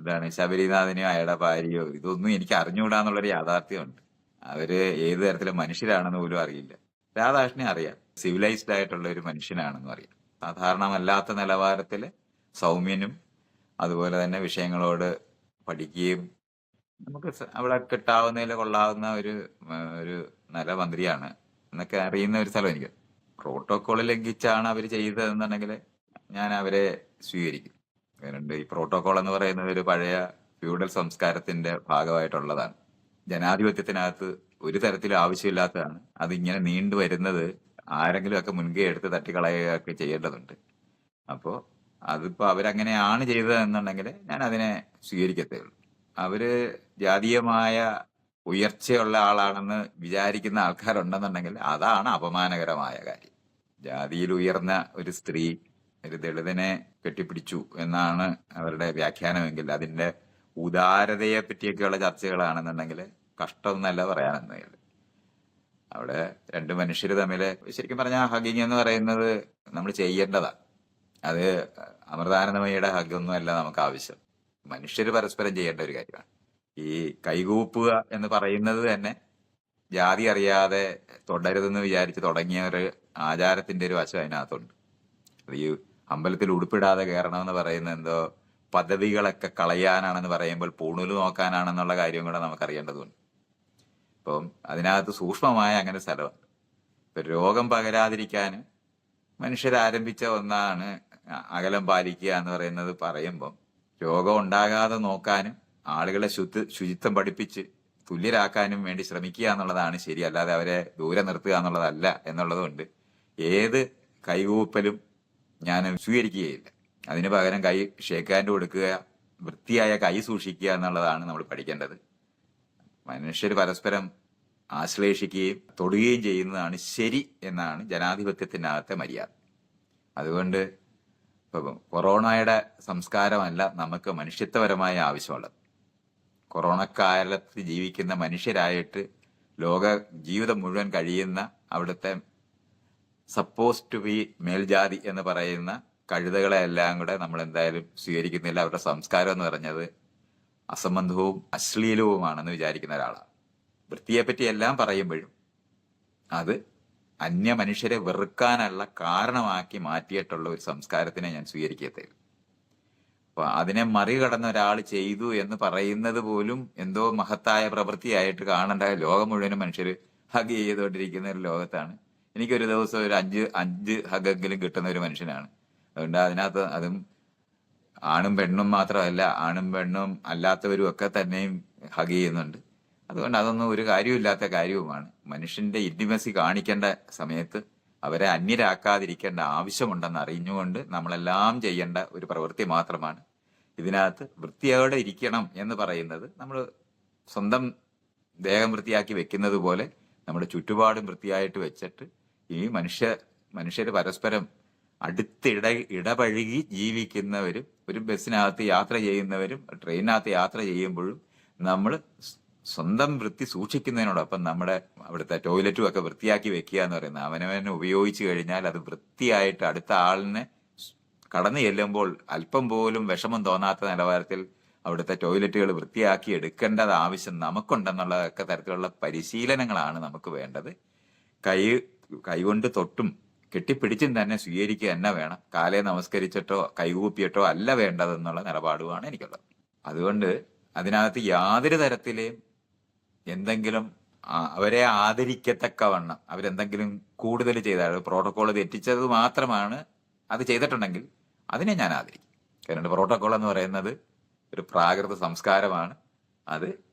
എന്താണ് ശബരിനാഥനെയോ അയാളുടെ ഭാര്യയോ ഇതൊന്നും എനിക്ക് അറിഞ്ഞുകൂടാന്നുള്ളൊരു യാഥാർത്ഥ്യമുണ്ട്. അവർ ഏത് തരത്തിലെ മനുഷ്യരാണെന്ന് പോലും അറിയില്ല. രാധാകൃഷ്ണനെ അറിയാം. സിവിലൈസ്ഡ് ആയിട്ടുള്ള ഒരു മനുഷ്യനാണെന്ന് അറിയാം. സാധാരണമല്ലാത്ത നിലവാരത്തിൽ സൗമ്യനും അതുപോലെ തന്നെ വിഷയങ്ങളോട് പഠിക്കുകയും നമുക്ക് അവിടെ കിട്ടാവുന്നതിൽ കൊള്ളാവുന്ന ഒരു ഒരു നല്ല മന്ത്രിയാണ് എന്നൊക്കെ അറിയുന്ന ഒരു സ്ഥലം എനിക്ക് പ്രോട്ടോകോൾ ലംഘിച്ചാണ് അവർ ചെയ്തതെന്നുണ്ടെങ്കിൽ ഞാൻ അവരെ സ്വീകരിക്കും. കാരണം ഈ പ്രോട്ടോകോൾ എന്ന് പറയുന്നത് ഒരു പഴയ ഫ്യൂഡൽ സംസ്കാരത്തിന്റെ ഭാഗമായിട്ടുള്ളതാണ്. ജനാധിപത്യത്തിനകത്ത് ഒരു തരത്തിലും ആവശ്യമില്ലാത്തതാണ്. അതിങ്ങനെ നീണ്ടു വരുന്നത് ആരെങ്കിലും ഒക്കെ മുൻകൈ എടുത്ത് തട്ടിക്കളയുകയൊക്കെ ചെയ്യേണ്ടതുണ്ട്. അപ്പോ അതിപ്പോ അവരങ്ങനെയാണ് ചെയ്തതെന്നുണ്ടെങ്കിൽ ഞാൻ അതിനെ സ്വീകരിക്കത്തേ ഉള്ളൂ അവർ ജാതീയമായ ഉയർച്ചയുള്ള ആളാണെന്ന് വിചാരിക്കുന്ന ആൾക്കാരുണ്ടെന്നുണ്ടെങ്കിൽ അതാണ് അപമാനകരമായ കാര്യം. ജാതിയിൽ ഉയർന്ന ഒരു സ്ത്രീ ഒരു ദളിതനെ കെട്ടിപ്പിടിച്ചു എന്നാണ് അവരുടെ വ്യാഖ്യാനമെങ്കിൽ അതിന്റെ ഉദാരതയെ പറ്റിയൊക്കെയുള്ള ചർച്ചകളാണെന്നുണ്ടെങ്കിൽ കഷ്ടം എന്നല്ല പറയാനെന്നില്ല അവിടെ രണ്ട് മനുഷ്യർ തമ്മിൽ ശരിക്കും പറഞ്ഞാൽ ഹഗിങ് എന്ന് പറയുന്നത് നമ്മൾ ചെയ്യേണ്ടതാ. അത് അമൃതാനന്ദമയുടെ ഹഗൊന്നും അല്ല നമുക്ക് ആവശ്യം. മനുഷ്യർ പരസ്പരം ചെയ്യേണ്ട ഒരു കാര്യമാണ്. ഈ കൈകൂപ്പുക എന്ന് പറയുന്നത് തന്നെ ജാതി അറിയാതെ തുടരുതെന്ന് വിചാരിച്ച് തുടങ്ങിയ ഒരു ആചാരത്തിന്റെ ഒരു വശം അതിനകത്തുണ്ട്. അത് ഈ അമ്പലത്തിൽ ഉടുപ്പിടാതെ കയറണമെന്ന് പറയുന്നത് എന്തോ പദവികളൊക്കെ കളയാനാണെന്ന് പറയുമ്പോൾ പൂണൂൽ നോക്കാനാണെന്നുള്ള കാര്യം കൂടെ നമുക്ക് അറിയേണ്ടതുണ്ട് അപ്പം അതിനകത്ത് സൂക്ഷ്മമായ അങ്ങനെ സ്ഥലമാണ് ഇപ്പൊ രോഗം പകരാതിരിക്കാൻ മനുഷ്യരാരംഭിച്ച ഒന്നാണ് അകലം പാലിക്കുക എന്ന് പറയുന്നത് പറയുമ്പം രോഗം ഉണ്ടാകാതെ നോക്കാനും ആളുകളെ ശുദ്ധ ശുചിത്വം പഠിപ്പിച്ച് തുല്യരാക്കാനും വേണ്ടി ശ്രമിക്കുക എന്നുള്ളതാണ് ശരി. അല്ലാതെ അവരെ ദൂരെ നിർത്തുക എന്നുള്ളതല്ല എന്നുള്ളതുകൊണ്ട് ഏത് കൈകൂപ്പലും ഞാൻ സ്വീകരിക്കുകയില്ല. അതിന് പകരം കൈ ഷേക്ക് ഹാൻഡ് കൊടുക്കുക വൃത്തിയായ കൈ സൂക്ഷിക്കുക എന്നുള്ളതാണ് നമ്മൾ പഠിക്കേണ്ടത്. മനുഷ്യർ പരസ്പരം ആശ്ലേഷിക്കുകയും തൊടുകയും ചെയ്യുന്നതാണ് ശരി എന്നാണ് ജനാധിപത്യത്തിനകത്തെ മര്യാദ. അതുകൊണ്ട് കൊറോണയുടെ സംസ്കാരമല്ല നമുക്ക് മനുഷ്യത്വപരമായ ആവശ്യമുള്ളത്. കൊറോണ കാലത്ത് ജീവിക്കുന്ന മനുഷ്യരായിട്ട് ലോക ജീവിതം മുഴുവൻ കഴിയുന്ന അവിടുത്തെ സപ്പോസ് ടു ബി മേൽജാതി എന്ന് പറയുന്ന കഴുതകളെ എല്ലാം കൂടെ നമ്മൾ എന്തായാലും സ്വീകരിക്കുന്നില്ല. അവരുടെ സംസ്കാരം എന്ന് പറഞ്ഞത് അസംബന്ധവും അശ്ലീലവുമാണെന്ന് വിചാരിക്കുന്ന ഒരാളാണ്. വൃത്തിയെപ്പറ്റി എല്ലാം പറയുമ്പോഴും അത് അന്യ മനുഷ്യരെ വെറുക്കാനുള്ള കാരണമാക്കി മാറ്റിയിട്ടുള്ള ഒരു സംസ്കാരത്തിനെ ഞാൻ സ്വീകരിക്കത്തില്ല. അപ്പൊ അതിനെ മറികടന്ന ഒരാൾ ചെയ്തു എന്ന് പറയുന്നത് പോലും എന്തോ മഹത്തായ പ്രവൃത്തിയായിട്ട് കാണേണ്ട ലോകം മുഴുവനും മനുഷ്യർ ഹഗ് ചെയ്തുകൊണ്ടിരിക്കുന്ന ഒരു ലോകത്താണ് എനിക്കൊരു ദിവസം ഒരു അഞ്ച് അഞ്ച് ഹഗെങ്കിലും കിട്ടുന്ന ഒരു മനുഷ്യനാണ്. അതുകൊണ്ട് അതിനകത്ത് അതും ആണും പെണ്ണും മാത്രമല്ല ആണും പെണ്ണും അല്ലാത്തവരും ഒക്കെ തന്നെയും ഹഗ് ചെയ്യുന്നുണ്ട്. അതുകൊണ്ട് അതൊന്നും ഒരു കാര്യമില്ലാത്ത കാര്യവുമാണ്. മനുഷ്യന്റെ ഇന്റിമസി കാണിക്കേണ്ട സമയത്ത് അവരെ അന്യരാക്കാതിരിക്കേണ്ട ആവശ്യമുണ്ടെന്ന് അറിഞ്ഞുകൊണ്ട് നമ്മളെല്ലാം ചെയ്യേണ്ട ഒരു പ്രവൃത്തി മാത്രമാണ്. ഇതിനകത്ത് വൃത്തിയോടെ ഇരിക്കണം എന്ന് പറയുന്നത് നമ്മൾ സ്വന്തം ദേഹം വൃത്തിയാക്കി വെക്കുന്നത് പോലെ നമ്മുടെ ചുറ്റുപാടും വൃത്തിയായിട്ട് വെച്ചിട്ട് ഈ മനുഷ്യ മനുഷ്യർ പരസ്പരം അടുത്തിട ഇടപഴകി ജീവിക്കുന്നവരും ഒരു ബസ്സിനകത്ത് യാത്ര ചെയ്യുന്നവരും ട്രെയിനകത്ത് യാത്ര ചെയ്യുമ്പോഴും നമ്മൾ സ്വന്തം വൃത്തി സൂക്ഷിക്കുന്നതിനോടൊപ്പം നമ്മുടെ അവിടുത്തെ ടോയ്ലറ്റും ഒക്കെ വൃത്തിയാക്കി വെക്കുക എന്ന് പറയുന്നത് അവനവനെ ഉപയോഗിച്ചു കഴിഞ്ഞാൽ അത് വൃത്തിയായിട്ട് അടുത്ത ആളിനെ കടന്നു ചെല്ലുമ്പോൾ അല്പം പോലും വിഷമം തോന്നാത്ത നിലവാരത്തിൽ അവിടുത്തെ ടോയ്ലറ്റുകൾ വൃത്തിയാക്കി എടുക്കേണ്ടത് ആവശ്യം നമുക്കുണ്ടെന്നുള്ളതൊക്കെ തരത്തിലുള്ള പരിശീലനങ്ങളാണ് നമുക്ക് വേണ്ടത്. കൈ കൈകൊണ്ട് തൊട്ടും കെട്ടിപ്പിടിച്ചും തന്നെ സ്വീകരിക്കുക തന്നെ വേണം. കാലെ നമസ്കരിച്ചിട്ടോ കൈകൂപ്പിയിട്ടോ അല്ല വേണ്ടതെന്നുള്ള നിലപാടുമാണ് എനിക്കുള്ളത്. അതുകൊണ്ട് അതിനകത്ത് യാതൊരു തരത്തിലെയും എന്തെങ്കിലും അവരെ ആദരിക്കത്തക്കവണ്ണം അവരെന്തെങ്കിലും കൂടുതൽ ചെയ്താൽ പ്രോട്ടോകോൾ തെറ്റിച്ചത് മാത്രമാണ് അത് ചെയ്തിട്ടുണ്ടെങ്കിൽ അതിനെ ഞാൻ ആദരിക്കും. കാരണം പ്രോട്ടോകോൾ എന്ന് പറയുന്നത് ഒരു പ്രാകൃത സംസ്കാരമാണ്. അത്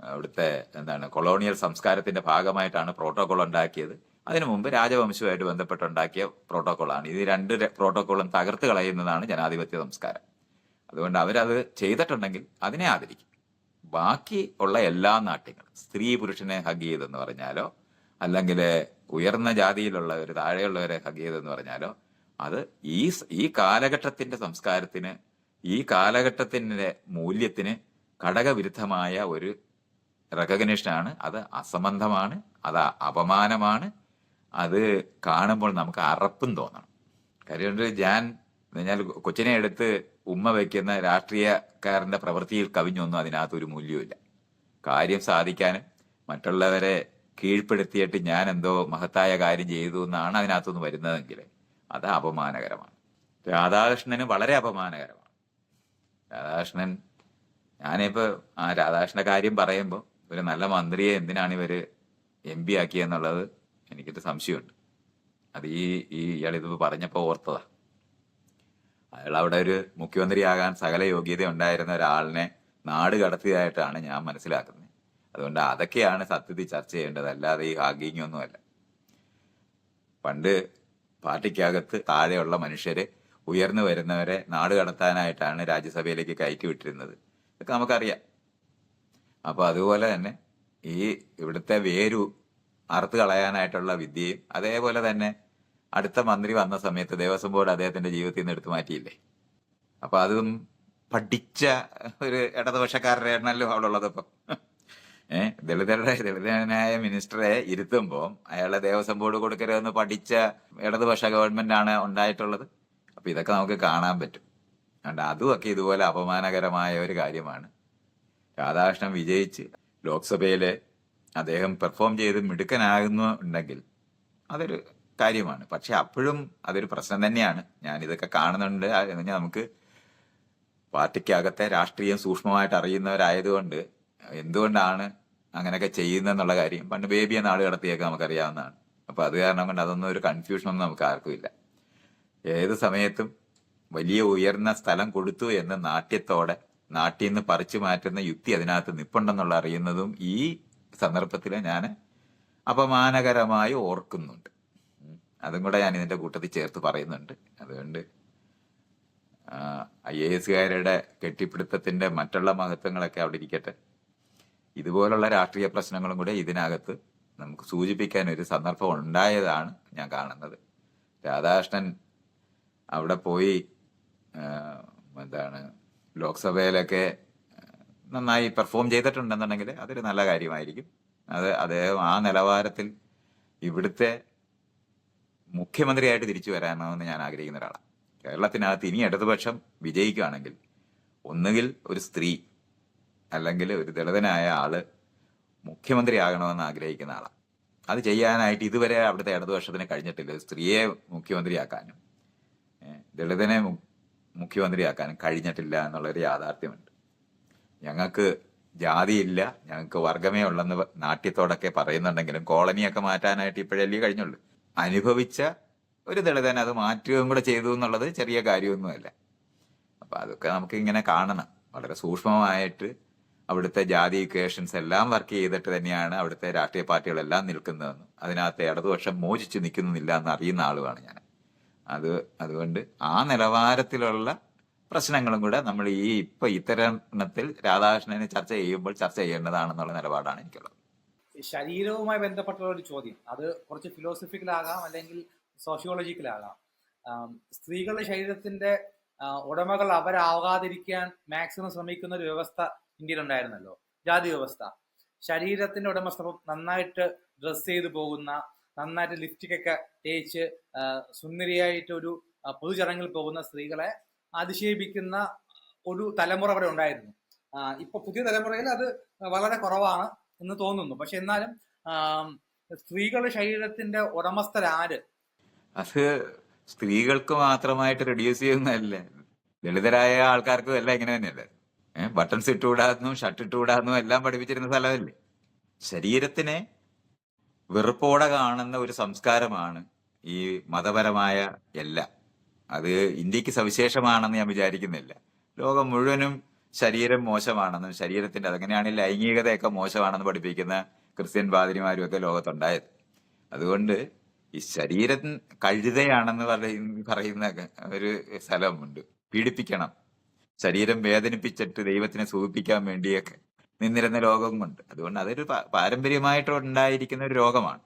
അവിടുത്തെ എന്താണ് കൊളോണിയൽ സംസ്കാരത്തിന്റെ ഭാഗമായിട്ടാണ് പ്രോട്ടോകോൾ ഉണ്ടാക്കിയത്. അതിനു മുമ്പ് രാജവംശവുമായിട്ട് ബന്ധപ്പെട്ടുണ്ടാക്കിയ പ്രോട്ടോക്കോളാണ്. ഇത് രണ്ട് പ്രോട്ടോക്കോളും തകർത്ത് കളയുന്നതാണ് ജനാധിപത്യ സംസ്കാരം. അതുകൊണ്ട് അവരത് ചെയ്തിട്ടുണ്ടെങ്കിൽ അതിനെ ആദരിക്കും. ബാക്കി ഉള്ള എല്ലാ നാട്യങ്ങളും സ്ത്രീ പുരുഷനെ ഹഗ് ചെയ്തെന്ന് പറഞ്ഞാലോ അല്ലെങ്കിൽ ഉയർന്ന ജാതിയിലുള്ളവർ താഴെയുള്ളവരെ ഹഗ് ചെയ്തെന്ന് പറഞ്ഞാലോ അത് ഈ ഈ കാലഘട്ടത്തിന്റെ സംസ്കാരത്തിന് ഈ കാലഘട്ടത്തിന്റെ മൂല്യത്തിന് ഘടകവിരുദ്ധമായ ഒരു റെക്കഗ്നേഷനാണ്. അത് അസംബന്ധമാണ് അത് അപമാനമാണ് അത് കാണുമ്പോൾ നമുക്ക് അറപ്പും തോന്നണം. കാര്യം ഞാൻ എന്ന് കൊച്ചിനെ എടുത്ത് ഉമ്മ വയ്ക്കുന്ന രാഷ്ട്രീയക്കാരന്റെ പ്രവൃത്തിയിൽ കവിഞ്ഞൊന്നും അതിനകത്ത് ഒരു മൂല്യമില്ല കാര്യം സാധിക്കാനും മറ്റുള്ളവരെ കീഴ്പ്പെടുത്തിയിട്ട് ഞാൻ എന്തോ മഹത്തായ കാര്യം ചെയ്തു എന്നാണ് അതിനകത്തുനിന്ന് വരുന്നതെങ്കിൽ അത് അപമാനകരമാണ്. രാധാകൃഷ്ണന് വളരെ അപമാനകരമാണ്. രാധാകൃഷ്ണൻ ഞാനിപ്പോ ആ രാധാകൃഷ്ണന്റെ കാര്യം പറയുമ്പോൾ ഒരു നല്ല മന്ത്രിയെ എന്തിനാണ് ഇവർ എം പി ആക്കിയെന്നുള്ളത് എനിക്കൊരു സംശയമുണ്ട്. അത് ഈ ഈ ഇയാളിത് പറഞ്ഞപ്പോൾ ഓർത്തതാ. അയാൾ അവിടെ ഒരു മുഖ്യമന്ത്രിയാകാൻ സകല യോഗ്യത ഉണ്ടായിരുന്ന ഒരാളിനെ നാട് കടത്തിയതായിട്ടാണ് ഞാൻ മനസ്സിലാക്കുന്നത്. അതുകൊണ്ട് അതൊക്കെയാണ് സത്യത്തിൽ ചർച്ച ചെയ്യേണ്ടത്. അല്ലാതെ ഈ ഹാഗിങ് ഒന്നുമല്ല പണ്ട് പാർട്ടിക്കകത്ത് താഴെയുള്ള മനുഷ്യര് ഉയർന്നു വരുന്നവരെ നാട് കടത്താനായിട്ടാണ് രാജ്യസഭയിലേക്ക് കയറ്റി വിട്ടിരുന്നത്. ഇതൊക്കെ നമുക്കറിയാം. അപ്പൊ അതുപോലെ തന്നെ ഈ ഇവിടുത്തെ വേരു അറുത്ത് കളയാനായിട്ടുള്ള വിദ്യയും അതേപോലെ തന്നെ അടുത്ത മന്ത്രി വന്ന സമയത്ത് ദേവസ്വം ബോർഡ് അദ്ദേഹത്തിന്റെ ജീവിതത്തിൽ നിന്ന് എടുത്തു മാറ്റിയില്ലേ? അപ്പൊ അതും പഠിച്ച ഒരു ഇടതുപക്ഷക്കാരുടെ എണ്ണല്ലോ അവിടെ ഉള്ളത് ഇപ്പം. ഏഹ് ദളിതരുടെ ദളിതനായ മിനിസ്റ്ററെ ഇരുത്തുമ്പോൾ അയാളെ ദേവസ്വം ബോർഡ് കൊടുക്കരുതെന്ന് പഠിച്ച ഇടതുപക്ഷ ഗവൺമെന്റ് ആണ് ഉണ്ടായിട്ടുള്ളത്. അപ്പൊ ഇതൊക്കെ നമുക്ക് കാണാൻ പറ്റും. അതുകൊണ്ട് അതുമൊക്കെ ഇതുപോലെ അപമാനകരമായ ഒരു കാര്യമാണ്. രാധാകൃഷ്ണൻ വിജയിച്ച് ലോക്സഭയിൽ അദ്ദേഹം പെർഫോം ചെയ്ത് മിടുക്കനാകുന്നു ഉണ്ടെങ്കിൽ അതൊരു കാര്യമാണ്. പക്ഷെ അപ്പോഴും അതൊരു പ്രശ്നം തന്നെയാണ്. ഞാൻ ഇതൊക്കെ കാണുന്നുണ്ട് എന്ന് നമുക്ക് പാർട്ടിക്കകത്തെ രാഷ്ട്രീയം സൂക്ഷ്മമായിട്ട് അറിയുന്നവരായതുകൊണ്ട് എന്തുകൊണ്ടാണ് അങ്ങനെയൊക്കെ ചെയ്യുന്നതെന്നുള്ള കാര്യം പണ്ട് ബേബിയെ നാട് കടത്തിയൊക്കെ നമുക്കറിയാവുന്നതാണ്. അപ്പൊ അത് കാരണം കൊണ്ട് അതൊന്നും ഒരു കൺഫ്യൂഷനൊന്നും നമുക്ക് ആർക്കുമില്ല ഏത് സമയത്തും വലിയ ഉയർന്ന സ്ഥലം കൊടുത്തു എന്ന് നാട്യത്തോടെ നാട്ടിൽ നിന്ന് പറിച്ചു മാറ്റുന്ന യുക്തി അതിനകത്ത് നിപ്പുണ്ടെന്നുള്ള അറിയുന്നതും ഈ സന്ദർഭത്തിൽ ഞാൻ അപമാനകരമായി ഓർക്കുന്നുണ്ട്. അതും കൂടെ ഞാൻ ഇതിന്റെ കൂട്ടത്തിൽ ചേർത്ത് പറയുന്നുണ്ട്. അതുകൊണ്ട് ഐ എ എസുകാരുടെ കെട്ടിപ്പിടുത്തത്തിന്റെ മറ്റുള്ള മഹത്വങ്ങളൊക്കെ അവിടെ ഇരിക്കട്ടെ. ഇതുപോലുള്ള രാഷ്ട്രീയ പ്രശ്നങ്ങളും കൂടെ ഇതിനകത്ത് നമുക്ക് സൂചിപ്പിക്കാൻ ഒരു സന്ദർഭം ഉണ്ടായതാണ് ഞാൻ കാണുന്നത്. രാധാകൃഷ്ണൻ അവിടെ പോയി എന്താണ് ലോക്സഭയിലൊക്കെ നന്നായി പെർഫോം ചെയ്തിട്ടുണ്ടെന്നുണ്ടെങ്കിൽ അതൊരു നല്ല കാര്യമായിരിക്കും. അത് അദ്ദേഹം ആ നിലവാരത്തിൽ ഇവിടുത്തെ മുഖ്യമന്ത്രിയായിട്ട് തിരിച്ചു വരാമെന്ന് ഞാൻ ആഗ്രഹിക്കുന്ന ഒരാളാണ്. കേരളത്തിനകത്ത് ഇനി ഇടതുപക്ഷം വിജയിക്കുകയാണെങ്കിൽ ഒന്നുകിൽ ഒരു സ്ത്രീ അല്ലെങ്കിൽ ഒരു ദളിതനായ ആൾ മുഖ്യമന്ത്രിയാകണമെന്ന് ആഗ്രഹിക്കുന്ന ആളാണ്. അത് ചെയ്യാനായിട്ട് ഇതുവരെ അവിടുത്തെ ഇടതുപക്ഷത്തിന് കഴിഞ്ഞിട്ടില്ല. സ്ത്രീയെ മുഖ്യമന്ത്രിയാക്കാനും ദളിതനെ മുഖ്യമന്ത്രിയാക്കാനും കഴിഞ്ഞിട്ടില്ല എന്നുള്ളൊരു യാഥാർത്ഥ്യമുണ്ട്. ഞങ്ങൾക്ക് ജാതിയില്ല ഞങ്ങൾക്ക് വർഗമേ ഉള്ളെന്ന് നാട്യത്തോടൊക്കെ പറയുന്നുണ്ടെങ്കിലും കോളനിയൊക്കെ മാറ്റാനായിട്ട് ഇപ്പോഴല്ലേ കഴിഞ്ഞുള്ളൂ. അനുഭവിച്ച ഒരു ദളിതൻ അത് മാറ്റുകയും കൂടെ ചെയ്തു എന്നുള്ളത് ചെറിയ കാര്യമൊന്നുമല്ല. അപ്പൊ അതൊക്കെ നമുക്ക് ഇങ്ങനെ കാണണം. വളരെ സൂക്ഷ്മമായിട്ട് അവിടുത്തെ ജാതി ഇക്വേഷൻസ് എല്ലാം വർക്ക് ചെയ്തിട്ട് തന്നെയാണ് അവിടുത്തെ രാഷ്ട്രീയ പാർട്ടികളെല്ലാം നിൽക്കുന്നതെന്ന്. അതിനകത്ത് ഇടതുപക്ഷം മോചിച്ച് നിൽക്കുന്നില്ല എന്ന് അറിയുന്ന ആളുമാണ് ഞാൻ. അത് അതുകൊണ്ട് ആ നിലവാരത്തിലുള്ള പ്രശ്നങ്ങളും കൂടെ നമ്മൾ ഈ ഇപ്പൊ ഇത്തരണത്തിൽ രാധാകൃഷ്ണനെ ചർച്ച ചെയ്യുമ്പോൾ ചർച്ച ചെയ്യേണ്ടതാണെന്നുള്ള നിലപാടാണ് എനിക്കുള്ളത്. ശരീരവുമായി ബന്ധപ്പെട്ട ഒരു ചോദ്യം. അത് കുറച്ച് ഫിലോസഫിക്കൽ ഫിലോസഫിക്കലാകാം അല്ലെങ്കിൽ സോഷ്യോളജിക്കലാകാം ആകാം. സ്ത്രീകളുടെ ശരീരത്തിന്റെ ഉടമകൾ അവരാകാതിരിക്കാൻ മാക്സിമം ശ്രമിക്കുന്ന ഒരു വ്യവസ്ഥ ഇന്ത്യയിൽ ഉണ്ടായിരുന്നല്ലോ ജാതി വ്യവസ്ഥ. ശരീരത്തിന്റെ ഉടമസ്ഥ നന്നായിട്ട് ഡ്രസ്സ് ചെയ്ത് പോകുന്ന നന്നായിട്ട് ലിപ്സ്റ്റിക് ഒക്കെ തേച്ച് സുന്ദരിയായിട്ട് ഒരു പൊതുചടങ്ങിൽ പോകുന്ന സ്ത്രീകളെ അതിശയിപ്പിക്കുന്ന ഒരു തലമുറ അവിടെ ഉണ്ടായിരുന്നു. ഇപ്പൊ പുതിയ തലമുറയിൽ അത് വളരെ കുറവാണ് എന്ന് തോന്നുന്നു. പക്ഷെ എന്നാലും സ്ത്രീകളുടെ ശരീരത്തിന്റെ ഉടമസ്ഥരാര് അത് സ്ത്രീകൾക്ക് മാത്രമായിട്ട് റെഡ്യൂസ് ചെയ്യുന്നതല്ല? ദളിതരായ ആൾക്കാർക്കും എല്ലാം ഇങ്ങനെ തന്നെയല്ലേ? ബട്ടൺസ് ഇട്ടുകൂടാന്നും ഷർട്ട് ഇട്ടുകൂടാന്നും എല്ലാം പഠിപ്പിച്ചിരുന്ന സ്ഥലമല്ലേ? ശരീരത്തിനെ വെറുപ്പോടെ കാണുന്ന ഒരു സംസ്കാരമാണ് ഈ മതപരമായ എല്ലാം. അത് ഇന്ത്യയ്ക്ക് സവിശേഷമാണെന്ന് ഞാൻ വിചാരിക്കുന്നില്ല. ലോകം മുഴുവനും ശരീരം മോശമാണെന്നും ശരീരത്തിന്റെ അതങ്ങനെയാണ് ലൈംഗികതയൊക്കെ മോശമാണെന്ന് പഠിപ്പിക്കുന്ന ക്രിസ്ത്യൻ പാതിരിമാരും ഒക്കെ ലോകത്തുണ്ടായത്. അതുകൊണ്ട് ഈ ശരീരം കഴുതയാണെന്ന് പറയുന്ന പറയുന്ന ഒരു സ്ഥലമുണ്ട്. പീഡിപ്പിക്കണം. ശരീരം വേദനിപ്പിച്ചിട്ട് ദൈവത്തിനെ സൂചിപ്പിക്കാൻ വേണ്ടിയൊക്കെ നിന്നിരുന്ന ലോകമുണ്ട് അതുകൊണ്ട് അതൊരു പാരമ്പര്യമായിട്ട് ഉണ്ടായിരിക്കുന്ന ഒരു രോഗമാണ്.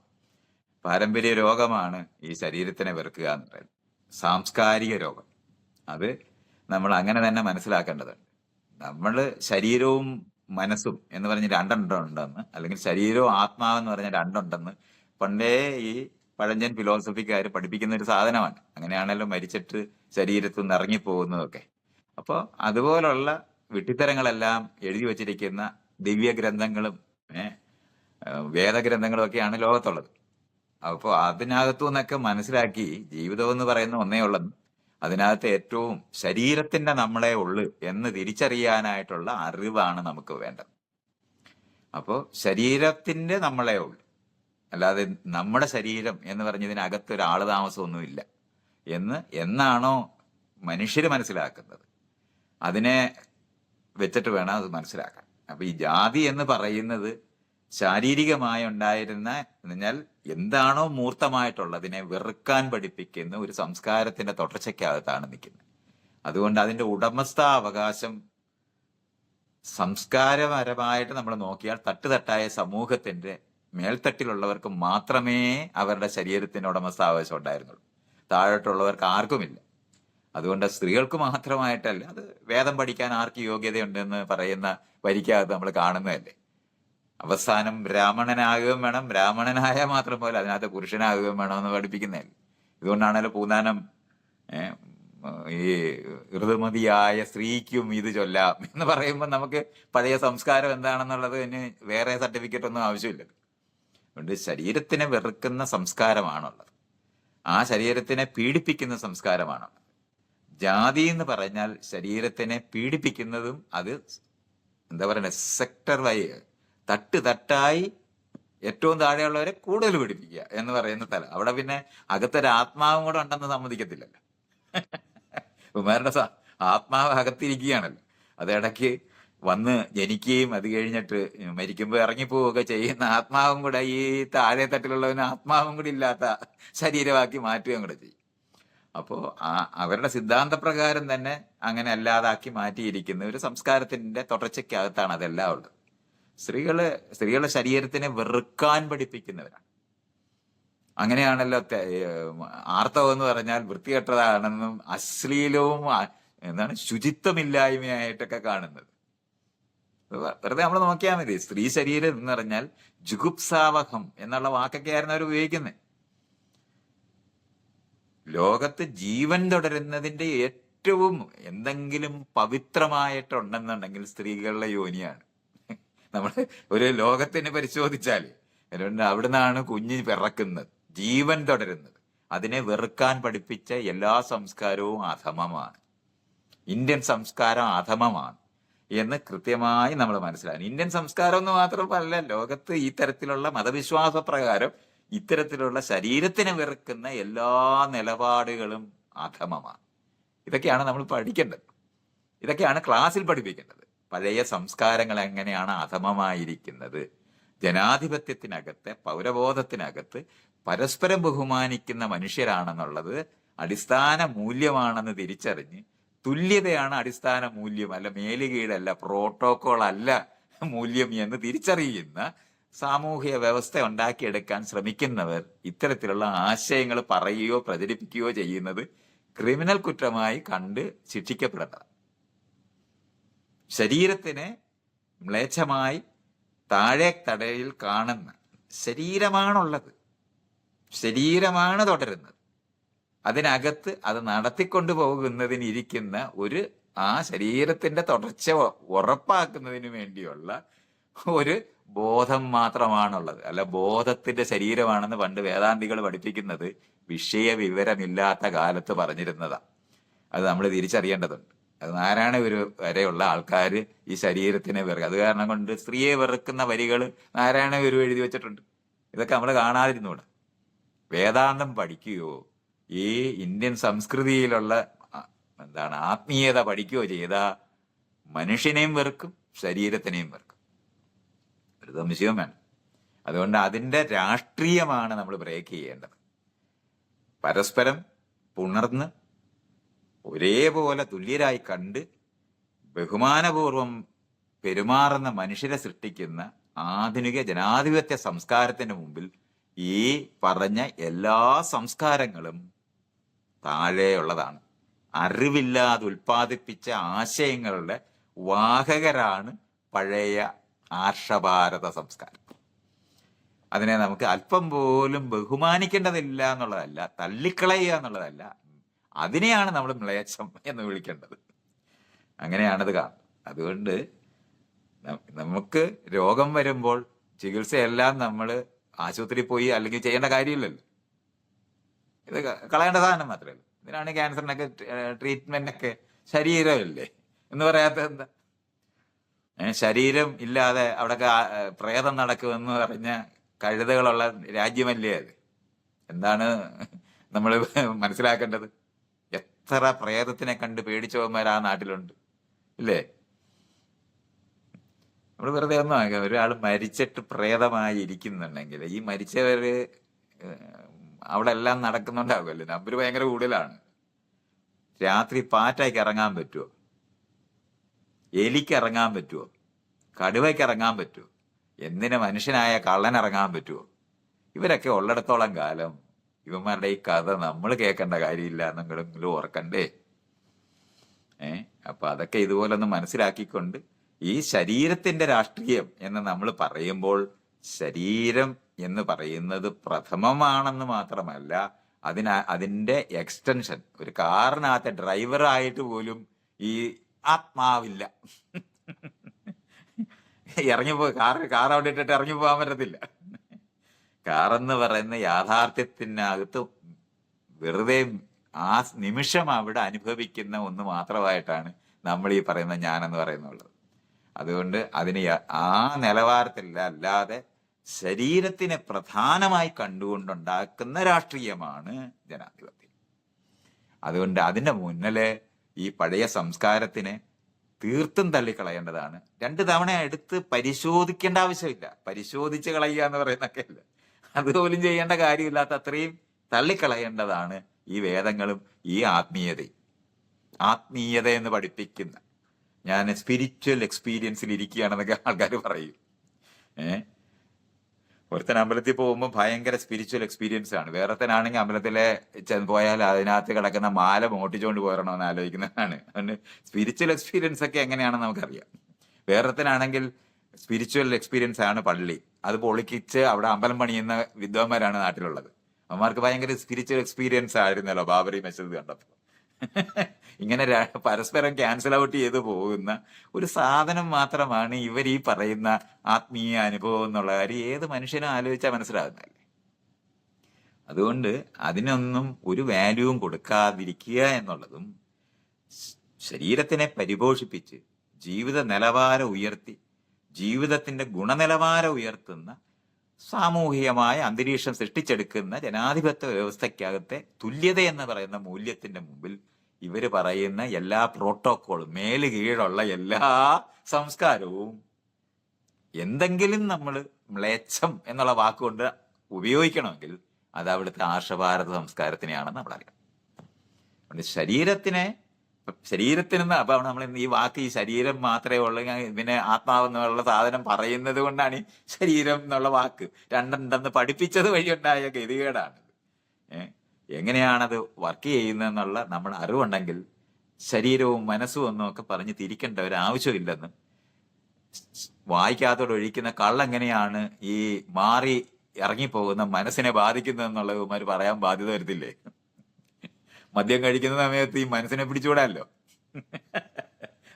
പാരമ്പര്യ രോഗമാണ് ഈ ശരീരത്തിനെ വെറുക്കുക എന്ന് പറയുന്നത്. സാംസ്കാരിക രോഗം. അത് നമ്മൾ അങ്ങനെ തന്നെ മനസ്സിലാക്കേണ്ടതുണ്ട്. നമ്മൾ ശരീരവും മനസ്സും എന്ന് പറഞ്ഞ് രണ്ടെണ്ണം അല്ലെങ്കിൽ ശരീരവും ആത്മാവെന്ന് പറഞ്ഞ രണ്ടുണ്ടെന്ന് പണ്ടേ ഈ പഴഞ്ചൻ ഫിലോസഫിക്കാർ പഠിപ്പിക്കുന്ന ഒരു സാധനമാണ്. അങ്ങനെയാണല്ലോ മരിച്ചിട്ട് ശരീരത്തിൽ നിന്ന് ഇറങ്ങിപ്പോകുന്നതൊക്കെ. അപ്പോൾ അതുപോലുള്ള വിട്ടിത്തരങ്ങളെല്ലാം എഴുതി വച്ചിരിക്കുന്ന ദിവ്യ ഗ്രന്ഥങ്ങളും വേദഗ്രന്ഥങ്ങളും ഒക്കെയാണ് ലോകത്തുള്ളത്. അപ്പോൾ അതിനകത്തു നിന്നൊക്കെ മനസ്സിലാക്കി ജീവിതം എന്ന് പറയുന്ന ഒന്നേ ഉള്ളത് അതിനകത്ത് ഏറ്റവും ശരീരത്തിന്റെ നമ്മളെ ഉള്ളു എന്ന് തിരിച്ചറിയാനായിട്ടുള്ള അറിവാണ് നമുക്ക് വേണ്ടത്. അപ്പോൾ ശരീരത്തിന്റെ നമ്മളെ ഉള്ളു. അല്ലാതെ നമ്മുടെ ശരീരം എന്ന് പറഞ്ഞതിനകത്ത് ഒരാൾ താമസമൊന്നുമില്ല. എന്ന് എന്നാണോ മനുഷ്യർ മനസ്സിലാക്കുന്നത്. അതിനെ വെച്ചിട്ട് വേണം അത് മനസ്സിലാക്കാൻ. അപ്പൊ ഈ ജാതി എന്ന് പറയുന്നത് ശാരീരികമായി ഉണ്ടായിരുന്ന എന്ന് പറഞ്ഞാൽ എന്താണോ മൂർത്തമായിട്ടുള്ളതിനെ വെറുക്കാൻ പഠിപ്പിക്കുന്ന ഒരു സംസ്കാരത്തിന്റെ തുടർച്ചയ്ക്കകത്താണ് നിൽക്കുന്നത്. അതുകൊണ്ട് അതിന്റെ ഉടമസ്ഥാവകാശം സംസ്കാരപരമായിട്ട് നമ്മൾ നോക്കിയാൽ തട്ടുതട്ടായ സമൂഹത്തിന്റെ മേൽത്തട്ടിലുള്ളവർക്ക് മാത്രമേ അവരുടെ ശരീരത്തിന് ഉടമസ്ഥാവകാശം ഉണ്ടായിരുന്നുള്ളൂ. താഴോട്ടുള്ളവർക്ക് ആർക്കുമില്ല. അതുകൊണ്ട് സ്ത്രീകൾക്ക് മാത്രമായിട്ടല്ല അത് വേദം പഠിക്കാൻ ആർക്ക് യോഗ്യതയുണ്ടെന്ന് പറയുന്ന വരിക്കകത്ത് നമ്മൾ കാണുന്നതല്ലേ? അവസാനം ബ്രാഹ്മണനാകുകയും വേണം. ബ്രാഹ്മണനായ മാത്രം പോലെ അതിനകത്ത് പുരുഷനാകുകയും വേണം എന്ന് പഠിപ്പിക്കുന്നേ ഇതുകൊണ്ടാണല്ലോ പൂന്താനം ഈ ഋതുമതിയായ സ്ത്രീക്കും ഇത് ചൊല്ലാം എന്ന് പറയുമ്പോൾ നമുക്ക് പഴയ സംസ്കാരം എന്താണെന്നുള്ളത് ഇനി വേറെ സർട്ടിഫിക്കറ്റ് ഒന്നും ആവശ്യമില്ല. അതുകൊണ്ട് ശരീരത്തിനെ വെറുക്കുന്ന സംസ്കാരമാണുള്ളത്. ആ ശരീരത്തിനെ പീഡിപ്പിക്കുന്ന സംസ്കാരമാണുള്ളത്. ജാതി എന്ന് പറഞ്ഞാൽ ശരീരത്തിനെ പീഡിപ്പിക്കുന്നതും അത് എന്താ പറയുക സെക്ടർ വൈ തട്ട് തട്ടായി ഏറ്റവും താഴെയുള്ളവരെ കൂടുതൽ പിടിപ്പിക്കുക എന്ന് പറയുന്ന തല അവിടെ പിന്നെ അകത്തൊരു ആത്മാവും കൂടെ ഉണ്ടെന്ന് സമ്മതിക്കത്തില്ലല്ലോ. സ- ആത്മാവ് അകത്തിരിക്കുകയാണല്ലോ. അത് ഇടയ്ക്ക് വന്ന് ജനിക്കുകയും അത് കഴിഞ്ഞിട്ട് മരിക്കുമ്പോൾ ഇറങ്ങിപ്പോവുകയൊക്കെ ചെയ്യുന്ന ആത്മാവും കൂടെ ഈ താഴെ തട്ടിലുള്ളവന് ആത്മാവും കൂടി ഇല്ലാത്ത ശരീരമാക്കി മാറ്റുകയും കൂടെ ചെയ്യും. അപ്പോൾ ആ അവരുടെ സിദ്ധാന്ത പ്രകാരം തന്നെ അങ്ങനെ അല്ലാതാക്കി മാറ്റിയിരിക്കുന്ന ഒരു സംസ്കാരത്തിന്റെ തുടർച്ചയ്ക്കകത്താണ് അതെല്ലാം ഉള്ളത്. സ്ത്രീകൾ സ്ത്രീകളുടെ ശരീരത്തിനെ വെറുക്കാൻ പഠിപ്പിക്കുന്നവരാണ്. അങ്ങനെയാണല്ലോ ആർത്തവം എന്ന് പറഞ്ഞാൽ വൃത്തികെട്ടതാണെന്നും അശ്ലീലവും എന്താണ് ശുചിത്വമില്ലായ്മയായിട്ടൊക്കെ കാണുന്നത്. വെറുതെ നമ്മൾ നോക്കിയാൽ മതി. സ്ത്രീ ശരീരം എന്ന് പറഞ്ഞാൽ ജുഗുപ്സാവഹം എന്നുള്ള വാക്കൊക്കെ ആയിരുന്നു അവർ ഉപയോഗിക്കുന്നത്. ലോകത്ത് ജീവൻ തുടരുന്നതിന്റെ ഏറ്റവും എന്തെങ്കിലും പവിത്രമായിട്ടുണ്ടെന്നുണ്ടെങ്കിൽ സ്ത്രീകളുടെ യോനിയാണ്. നമ്മൾ ഒരു ലോകത്തിനെ പരിശോധിച്ചാൽ അതുകൊണ്ട് അവിടുന്നാണ് കുഞ്ഞ് പിറക്കുന്നത് ജീവൻ തുടരുന്നത്. അതിനെ വെറുക്കാൻ പഠിപ്പിച്ച എല്ലാ സംസ്കാരവും അധമമാണ്. ഇന്ത്യൻ സംസ്കാരം അധമമാണ് എന്ന് കൃത്യമായി നമ്മൾ മനസ്സിലാക്കണം. ഇന്ത്യൻ സംസ്കാരം എന്ന് മാത്രമല്ല ലോകത്ത് ഈ തരത്തിലുള്ള മതവിശ്വാസ പ്രകാരം ഇത്തരത്തിലുള്ള ശരീരത്തിന് വെറുക്കുന്ന എല്ലാ നിലപാടുകളും അധമമാണ്. ഇതൊക്കെയാണ് നമ്മൾ പഠിക്കേണ്ടത്. ഇതൊക്കെയാണ് ക്ലാസ്സിൽ പഠിപ്പിക്കേണ്ടത്. പഴയ സംസ്കാരങ്ങൾ എങ്ങനെയാണ് അധമമായിരിക്കുന്നത്? ജനാധിപത്യത്തിനകത്ത് പൗരബോധത്തിനകത്ത് പരസ്പരം ബഹുമാനിക്കുന്ന മനുഷ്യരാണെന്നുള്ളത് അടിസ്ഥാന മൂല്യമാണെന്ന് തിരിച്ചറിഞ്ഞ് തുല്യതയാണ് അടിസ്ഥാന മൂല്യം അല്ല മേലുകീഴല്ല പ്രോട്ടോകോൾ അല്ല മൂല്യം എന്ന് തിരിച്ചറിയുന്ന സാമൂഹിക വ്യവസ്ഥ ഉണ്ടാക്കിയെടുക്കാൻ ശ്രമിക്കുന്നവർ ഇത്തരത്തിലുള്ള ആശയങ്ങൾ പറയുകയോ പ്രചരിപ്പിക്കുകയോ ചെയ്യുന്നത് ക്രിമിനൽ കുറ്റമായി കണ്ട് ശിക്ഷിക്കപ്പെടേണ്ടതാണ്. ശരീരത്തിനെ മ്ലേച്ഛമായി താഴെ തടയിൽ കാണുന്ന ശരീരമാണുള്ളത്. ശരീരമാണ് തുടരുന്നത്. അതിനകത്ത് അത് നടത്തിക്കൊണ്ടു പോകുന്നതിനിരിക്കുന്ന ഒരു ആ ശരീരത്തിന്റെ തുടർച്ച ഉറപ്പാക്കുന്നതിന് വേണ്ടിയുള്ള ഒരു ബോധം മാത്രമാണുള്ളത്. അല്ല ബോധത്തിന്റെ ശരീരമാണെന്ന് പണ്ട് വേദാന്തികൾ പഠിപ്പിക്കുന്നത് വിഷയ വിവരമില്ലാത്ത കാലത്ത് പറഞ്ഞിരുന്നതാ. അത് നമ്മൾ തിരിച്ചറിയേണ്ടതുണ്ട്. നാരായണ ഗുരു വരെയുള്ള ആൾക്കാർ ഈ ശരീരത്തിനെ വെറുക്കുക? അത് കാരണം കൊണ്ട് സ്ത്രീയെ വെറുക്കുന്ന വരികൾ നാരായണ ഗുരു എഴുതി വെച്ചിട്ടുണ്ട്. ഇതൊക്കെ നമ്മൾ കാണാതിരുന്നൂടെ. വേദാന്തം പഠിക്കുകയോ ഈ ഇന്ത്യൻ സംസ്കൃതിയിലുള്ള എന്താണ് ആത്മീയത പഠിക്കുകയോ ചെയ്ത മനുഷ്യനെയും വെറുക്കും ശരീരത്തിനെയും വെറുക്കും. ഒരു സംശയവും വേണം അതുകൊണ്ട് അതിന്റെ രാഷ്ട്രീയമാണ് നമ്മൾ ബ്രേക്ക് ചെയ്യേണ്ടത്. പരസ്പരം പുണർന്ന് ഒരേപോലെ തുല്യരായി കണ്ട് ബഹുമാനപൂർവം പെരുമാറുന്ന മനുഷ്യരെ സൃഷ്ടിക്കുന്ന ആധുനിക ജനാധിപത്യ സംസ്കാരത്തിന് മുമ്പിൽ ഈ പറഞ്ഞ എല്ലാ സംസ്കാരങ്ങളും താഴെയുള്ളതാണ്. അറിവില്ലാതെ ഉൽപ്പാദിപ്പിച്ച ആശയങ്ങളുടെ വാഹകരാണ് പഴയ ആർഷഭാരത സംസ്കാരം. അതിനെ നമുക്ക് അല്പം പോലും ബഹുമാനിക്കേണ്ടതില്ല എന്നുള്ളതല്ല തള്ളിക്കളയുക എന്നുള്ളതല്ല അതിനെയാണ് നമ്മൾ മ്ലേച്ഛം എന്ന് വിളിക്കേണ്ടത്. അങ്ങനെയാണത് കാണുന്നത്. അതുകൊണ്ട് നമുക്ക് രോഗം വരുമ്പോൾ ചികിത്സയെല്ലാം നമ്മൾ ആശുപത്രിയിൽ പോയി അല്ലെങ്കിൽ ചെയ്യേണ്ട കാര്യമില്ലല്ലോ. ഇത് കളയേണ്ട സാധനം മാത്രമല്ല ഇതിനാണ് ക്യാൻസറിനൊക്കെ ട്രീറ്റ്മെന്റിനൊക്കെ ശരീരമല്ലേ എന്ന് പറയാത്ത എന്താ? ശരീരം ഇല്ലാതെ അവിടെ പ്രേതം നടക്കുമെന്ന് പറഞ്ഞ കഴുതകളുള്ള രാജ്യമല്ലേ അത്? എന്താണ് നമ്മൾ മനസ്സിലാക്കേണ്ടത്? എത്ര പ്രേതത്തിനെ കണ്ട് പേടിച്ചവന്മാർ ആ നാട്ടിലുണ്ട്. ഇല്ലേ? നമ്മൾ വെറുതെ ഒന്നും ഒരാൾ മരിച്ചിട്ട് പ്രേതമായി ഇരിക്കുന്നുണ്ടെങ്കിൽ ഈ മരിച്ചവര് അവിടെ എല്ലാം നടക്കുന്നുണ്ടാവുമല്ലോ. നമ്പർ ഭയങ്കര കൂടുതലാണ്. രാത്രി പാറ്റയ്ക്ക് ഇറങ്ങാൻ പറ്റുമോ എലിക്ക് ഇറങ്ങാൻ പറ്റുമോ കടുവയ്ക്ക് ഇറങ്ങാൻ പറ്റുമോ എന്തിന് മനുഷ്യനായ കള്ളൻ ഇറങ്ങാൻ പറ്റുമോ ഇവരൊക്കെ ഉള്ളിടത്തോളം കാലം ഇവന്മാരുടെ ഈ കഥ നമ്മൾ കേൾക്കേണ്ട കാര്യമില്ല എന്നെങ്കിലും ഓർക്കണ്ടേ? ഏ? അപ്പൊ അതൊക്കെ ഇതുപോലെ ഒന്ന് മനസ്സിലാക്കിക്കൊണ്ട് ഈ ശരീരത്തിന്റെ രാഷ്ട്രീയം എന്ന് നമ്മൾ പറയുമ്പോൾ ശരീരം എന്ന് പറയുന്നത് പ്രഥമമാണെന്ന് മാത്രമല്ല അതിന അതിന്റെ എക്സ്റ്റൻഷൻ ഒരു കാറിനകത്തെ ഡ്രൈവറായിട്ട് പോലും ഈ ആത്മാവില്ല. ഇറങ്ങിപ്പോ കാർ കാർ അവിടെ ഇട്ടിട്ട് ഇറങ്ങി പോകാൻ പറ്റത്തില്ല. കാറെന്ന് പറയുന്ന യാഥാർത്ഥ്യത്തിനകത്ത് വെറുതെ ആ നിമിഷം അവിടെ അനുഭവിക്കുന്ന ഒന്ന് മാത്രമായിട്ടാണ് നമ്മൾ ഈ പറയുന്ന ഞാനെന്ന് പറയുന്നുള്ളത്. അതുകൊണ്ട് അതിന് ആ നിലവാരത്തില്ല അല്ലാതെ ശരീരത്തിനെ പ്രധാനമായി കണ്ടുകൊണ്ടുണ്ടാക്കുന്ന രാഷ്ട്രീയമാണ് ജനാധിപത്യം. അതുകൊണ്ട് അതിന്റെ മുന്നിലെ ഈ പഴയ സംസ്കാരത്തിനെ തീർത്തും തള്ളിക്കളയേണ്ടതാണ്. രണ്ട് തവണ എടുത്ത് പരിശോധിക്കേണ്ട ആവശ്യമില്ല. പരിശോധിച്ച് കളയുക എന്ന് പറയുന്നൊക്കെ അതുപോലും ചെയ്യേണ്ട കാര്യമില്ലാത്ത അത്രയും തള്ളിക്കളയേണ്ടതാണ് ഈ വേദങ്ങളും ഈ ആത്മീയതയും. ആത്മീയത എന്ന് പഠിപ്പിക്കുന്ന ഞാൻ സ്പിരിച്വൽ എക്സ്പീരിയൻസിൽ ഇരിക്കുകയാണെന്നൊക്കെ ആൾക്കാർ പറയും. ഏഹ് ഒരുത്തൻ അമ്പലത്തിൽ പോകുമ്പോൾ ഭയങ്കര സ്പിരിച്വൽ എക്സ്പീരിയൻസ് ആണ്. വേറെത്തനാണെങ്കിൽ അമ്പലത്തിലെ ചെന്ന് പോയാൽ അതിനകത്ത് കിടക്കുന്ന മാല മോട്ടിച്ചുകൊണ്ട് പോരണമെന്ന് ആലോചിക്കുന്നതാണ്. അതുകൊണ്ട് സ്പിരിച്വൽ എക്സ്പീരിയൻസ് ഒക്കെ എങ്ങനെയാണെന്ന് നമുക്കറിയാം. വേറെത്തനാണെങ്കിൽ സ്പിരിച്വൽ എക്സ്പീരിയൻസ് ആണ് പള്ളി. അത് പൊളിക്കിച്ച് അവിടെ അമ്പലം പണിയുന്ന വിദ്വാന്മാരാണ് നാട്ടിലുള്ളത്. അവന്മാർക്ക് ഭയങ്കര സ്പിരിച്വൽ എക്സ്പീരിയൻസ് ആയിരുന്നല്ലോ ബാബറി മസ്ജിദ് കണ്ടപ്പോൾ ഇങ്ങനെ പരസ്പരം ക്യാൻസൽ ഔട്ട് ചെയ്ത് പോകുന്ന ഒരു സാധനം മാത്രമാണ് ഇവർ ഈ പറയുന്ന ആത്മീയ അനുഭവം എന്നുള്ള കാര്യം ഏത് മനുഷ്യനും ആലോചിച്ചാൽ മനസ്സിലാകുന്നതല്ലേ അതുകൊണ്ട് അതിനൊന്നും ഒരു വാല്യൂവും കൊടുക്കാതിരിക്കുക എന്നുള്ളതും ശരീരത്തിനെ പരിപോഷിപ്പിച്ച് ജീവിത നിലവാരം ഉയർത്തി ജീവിതത്തിന്റെ ഗുണനിലവാരം ഉയർത്തുന്ന സാമൂഹികമായ അന്തരീക്ഷം സൃഷ്ടിച്ചെടുക്കുന്ന ജനാധിപത്യ വ്യവസ്ഥയ്ക്കകത്തെ തുല്യത എന്ന് പറയുന്ന മൂല്യത്തിന്റെ മുമ്പിൽ ഇവർ പറയുന്ന എല്ലാ പ്രോട്ടോക്കോളും മേൽ കീഴുള്ള എല്ലാ സംസ്കാരവും. എന്തെങ്കിലും നമ്മൾ മ്ലേച്ഛം എന്നുള്ള വാക്കുകൊണ്ട് ഉപയോഗിക്കണമെങ്കിൽ അത് അവിടുത്തെ ആർഷഭാരത സംസ്കാരത്തിനെയാണെന്ന് നമ്മളറിയാം. ശരീരത്തിനെ ശരീരത്തിന് അപ്പൊ നമ്മൾ ഈ വാക്ക് ഈ ശരീരം മാത്രമേ ഉള്ളൂ പിന്നെ ആത്മാവ് ആത്മാവെന്നുള്ള സാധനം പറയുന്നത് കൊണ്ടാണ് ഈ ശരീരം എന്നുള്ള വാക്ക് രണ്ടെന്തെന്ന് പഠിപ്പിച്ചത് വഴിയുണ്ടായ ഗതികേടാണ്. എങ്ങനെയാണത് വർക്ക് ചെയ്യുന്നതെന്നുള്ള നമ്മൾ അറിവുണ്ടെങ്കിൽ ശരീരവും മനസ്സും ഒന്നും ഒക്കെ പറഞ്ഞ് തിരിക്കേണ്ട ഒരു ആവശ്യമില്ലെന്നും. വായിക്കാത്തോട് ഒഴിക്കുന്ന കള്ളെങ്ങനെയാണ് ഈ മാറി ഇറങ്ങിപ്പോകുന്ന മനസ്സിനെ ബാധിക്കുന്നതെന്നുള്ളത് ഇവന്മാര് പറയാൻ ബാധ്യത വരുത്തില്ലേ? മദ്യം കഴിക്കുന്ന സമയത്ത് ഈ മനസ്സിനെ പിടിച്ചുകൂടാല്ലോ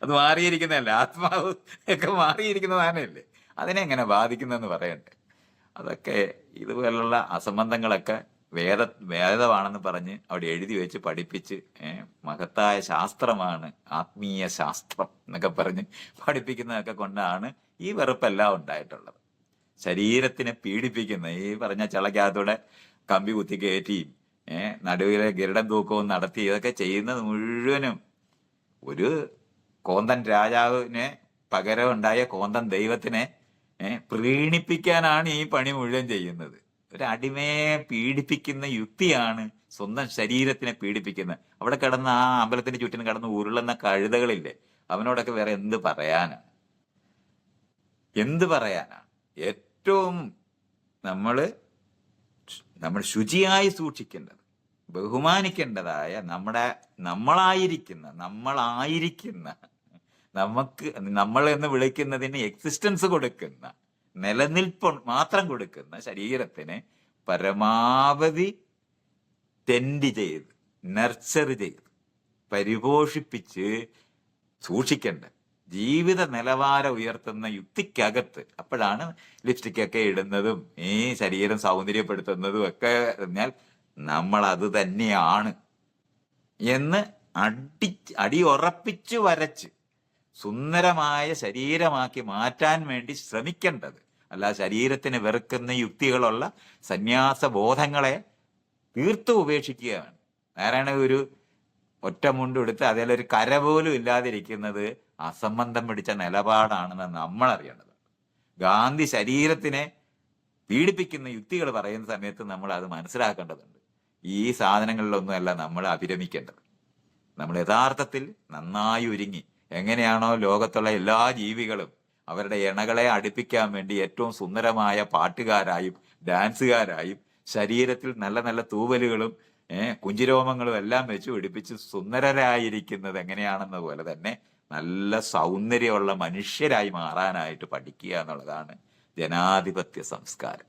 അത് മാറിയിരിക്കുന്നതല്ല? ആത്മാവ് ഒക്കെ മാറിയിരിക്കുന്ന സാധനമല്ലേ? അതിനെ എങ്ങനെ ബാധിക്കുന്നതെന്ന് പറയണ്ടേ അതൊക്കെ ഇതുപോലുള്ള അസംബന്ധങ്ങളൊക്കെ വേദ വേദമാണെന്ന് പറഞ്ഞ് അവിടെ എഴുതി വെച്ച് പഠിപ്പിച്ച് മഹത്തായ ശാസ്ത്രമാണ് ആത്മീയ ശാസ്ത്രം എന്നൊക്കെ പറഞ്ഞ് പഠിപ്പിക്കുന്നതൊക്കെ കൊണ്ടാണ് ഈ വെറുപ്പെല്ലാം ഉണ്ടായിട്ടുള്ളത്. ശരീരത്തിനെ പീഡിപ്പിക്കുന്ന ഈ പറഞ്ഞ ചിളക്കകത്തൂടെ കമ്പി കുത്തി കയറ്റിയും നടുവിലെ ഗരുഡൻ തൂക്കവും നടത്തി ഇതൊക്കെ ചെയ്യുന്നത് മുഴുവനും ഒരു കോന്തൻ രാജാവിനെ പകരം ഉണ്ടായ കോന്തൻ ദൈവത്തിനെ പ്രീണിപ്പിക്കാനാണ് ഈ പണി മുഴുവൻ ചെയ്യുന്നത്. ഒരു അടിമയെ പീഡിപ്പിക്കുന്ന യുക്തിയാണ് സ്വന്തം ശരീരത്തിനെ പീഡിപ്പിക്കുന്നത്. അവിടെ കിടന്ന് ആ അമ്പലത്തിന്റെ ചുറ്റിനും കിടന്ന് ഉരുളുന്ന കഴുതകളില്ലേ അവനോടൊക്കെ വേറെ എന്ത് പറയാനാണ് എന്ത് പറയാനാണ് ഏറ്റവും നമ്മൾ നമ്മൾ ശുചിയായി സൂക്ഷിക്കേണ്ടത് ബഹുമാനിക്കേണ്ടതായ നമ്മുടെ നമ്മളായിരിക്കുന്ന നമ്മളായിരിക്കുന്ന നമുക്ക് നമ്മൾ എന്ന് വിളിക്കുന്നതിന് എക്സിസ്റ്റൻസ് കൊടുക്കുന്ന നിലനിൽപ്പ് മാത്രം കൊടുക്കുന്ന ശരീരത്തിന് പരമാവധി ടെൻഡ് ചെയ്ത് നർച്ചർ ചെയ്ത് പരിപോഷിപ്പിച്ച് സൂക്ഷിക്കേണ്ട. ജീവിത നിലവാരം ഉയർത്തുന്ന യുക്തിക്കകത്ത് അപ്പോഴാണ് ലിപ്സ്റ്റിക് ഒക്കെ ഇടുന്നതും ഈ ശരീരം സൗന്ദര്യപ്പെടുത്തുന്നതും ഒക്കെ പറഞ്ഞാൽ നമ്മൾ അത് തന്നെയാണ് എന്ന് അടി അടി ഉറപ്പിച്ചു വരച്ച് സുന്ദരമായ ശരീരമാക്കി മാറ്റാൻ വേണ്ടി ശ്രമിക്കേണ്ടത്. അല്ല ശരീരത്തിന് വെറുക്കുന്ന യുക്തികളുള്ള സന്യാസ ബോധങ്ങളെ തീർത്തും ഉപേക്ഷിക്കുകയാണ്. നാരായണ ഒരു ഒറ്റ മുണ്ടെടുത്ത് അതിലൊരു കര പോലും ഇല്ലാതിരിക്കുന്നത് അസംബന്ധം പിടിച്ച നിലപാടാണെന്ന് നമ്മൾ അറിയേണ്ടത് ഗാന്ധി ശരീരത്തിനെ പീഡിപ്പിക്കുന്ന യുക്തികൾ പറയുന്ന സമയത്ത് നമ്മൾ അത് മനസ്സിലാക്കേണ്ടതുണ്ട്. ഈ സാധനങ്ങളിലൊന്നുമല്ല നമ്മൾ അഭിരമിക്കേണ്ടത്. നമ്മൾ യഥാർത്ഥത്തിൽ നന്നായി ഒരുങ്ങി എങ്ങനെയാണോ ലോകത്തുള്ള എല്ലാ ജീവികളും അവരുടെ ഇണകളെ അടുപ്പിക്കാൻ വേണ്ടി ഏറ്റവും സുന്ദരമായ പാട്ടുകാരായും ഡാൻസുകാരായും ശരീരത്തിൽ നല്ല നല്ല തൂവലുകളും കുഞ്ചിരോമങ്ങളും എല്ലാം വെച്ച് പിടിപ്പിച്ച് സുന്ദരരായിരിക്കുന്നത് എങ്ങനെയാണെന്ന പോലെ തന്നെ നല്ല സൗന്ദര്യമുള്ള മനുഷ്യരായി മാറാനായിട്ട് പഠിക്കുക എന്നുള്ളതാണ് ജനാധിപത്യ സംസ്കാരം.